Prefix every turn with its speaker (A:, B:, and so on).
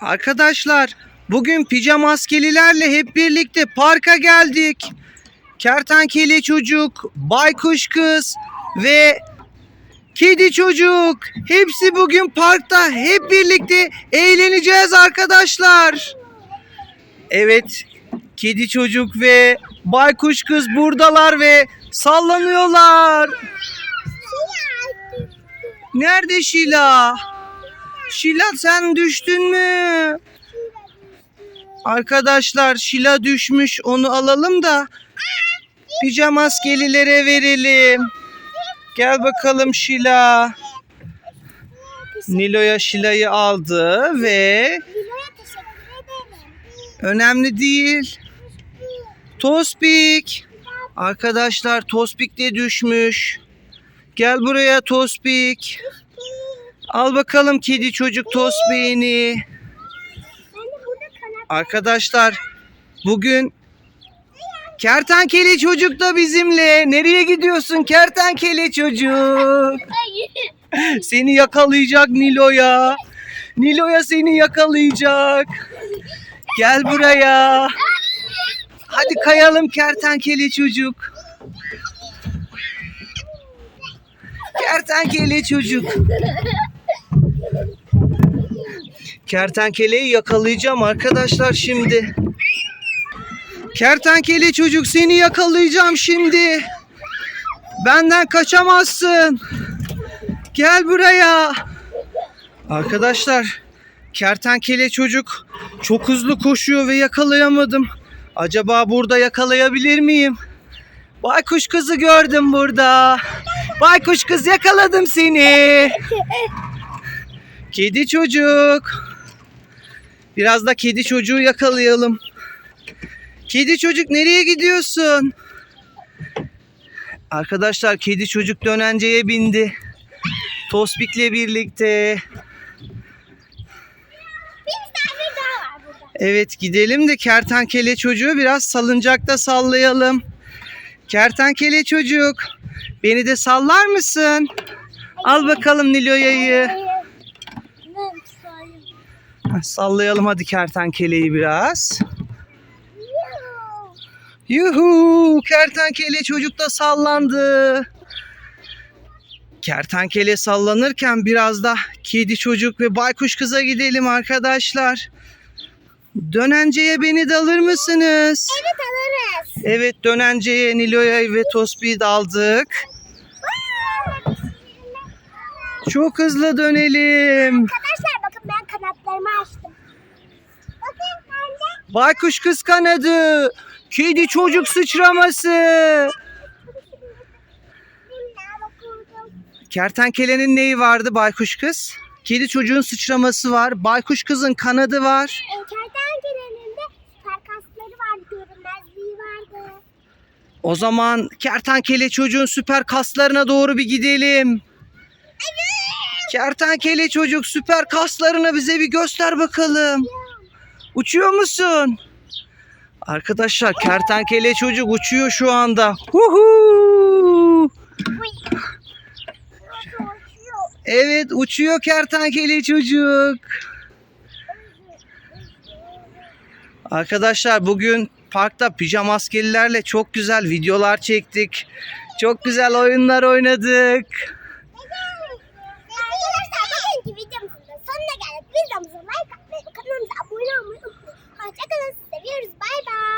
A: Arkadaşlar bugün pijama maskelilerle hep birlikte parka geldik. Kertenkele çocuk, baykuş kız ve kedi çocuk. Hepsi bugün parkta hep birlikte eğleneceğiz arkadaşlar. Evet, kedi çocuk ve baykuş kız buradalar ve sallanıyorlar. Nerede Şila? Şila sen düştün mü? Arkadaşlar Şila düşmüş onu alalım da pijama maskelilere verelim. Gel bakalım Şila. Nilo'ya Şila'yı aldı ve önemli değil. Tospik. Arkadaşlar Tospik de düşmüş. Gel buraya Tospik. Al bakalım kedi çocuk Tospik'ini. Arkadaşlar bugün kertenkele çocuk da bizimle. Nereye gidiyorsun kertenkele çocuk? Seni yakalayacak Nilo'ya. Nilo'ya seni yakalayacak. Gel buraya. Hadi kayalım kertenkele çocuk. Kertenkele çocuk. Kertenkeleyi yakalayacağım arkadaşlar şimdi. Kertenkele çocuk seni yakalayacağım şimdi. Benden kaçamazsın. Gel buraya. Arkadaşlar kertenkele çocuk çok hızlı koşuyor ve yakalayamadım. Acaba burada yakalayabilir miyim? Baykuş kızı gördüm burada. Baykuş kız yakaladım seni. Kedi çocuk. Biraz da kedi çocuğu yakalayalım. Kedi çocuk nereye gidiyorsun? Arkadaşlar kedi çocuk dönenceye bindi. Tospik'le birlikte. Evet gidelim de kertenkele çocuğu biraz salıncakta sallayalım. Kertenkele çocuk beni de sallar mısın? Al bakalım Nilo'ya'yı. Sallayalım hadi kertenkeleyi biraz. Yuhu! Kertenkele çocuk da sallandı. Kertenkele sallanırken biraz da kedi çocuk ve baykuş kıza gidelim arkadaşlar. Dönenceye beni de alır mısınız?
B: Evet alırız.
A: Evet dönenceye Nilo'ya ve Tospi'yi de aldık. Çok hızlı dönelim.
B: Arkadaşlar kanatlarımı açtım. Bakın de
A: Baykuş kız kanadı. Kedi çocuk sıçraması. Kertenkelenin neyi vardı baykuş kız? Kedi çocuğun sıçraması var. Baykuş kızın kanadı var.
B: E, kertenkelenin de karkasları vardı, görünmezliği vardı.
A: O zaman kertenkele çocuğun süper kaslarına doğru bir gidelim. Kertenkele çocuk süper kaslarını bize bir göster bakalım. Uçuyor musun? Arkadaşlar kertenkele çocuk uçuyor şu anda. Huhu! Evet uçuyor kertenkele çocuk. Arkadaşlar bugün parkta pijama maskelilerle çok güzel videolar çektik. Çok güzel oyunlar oynadık.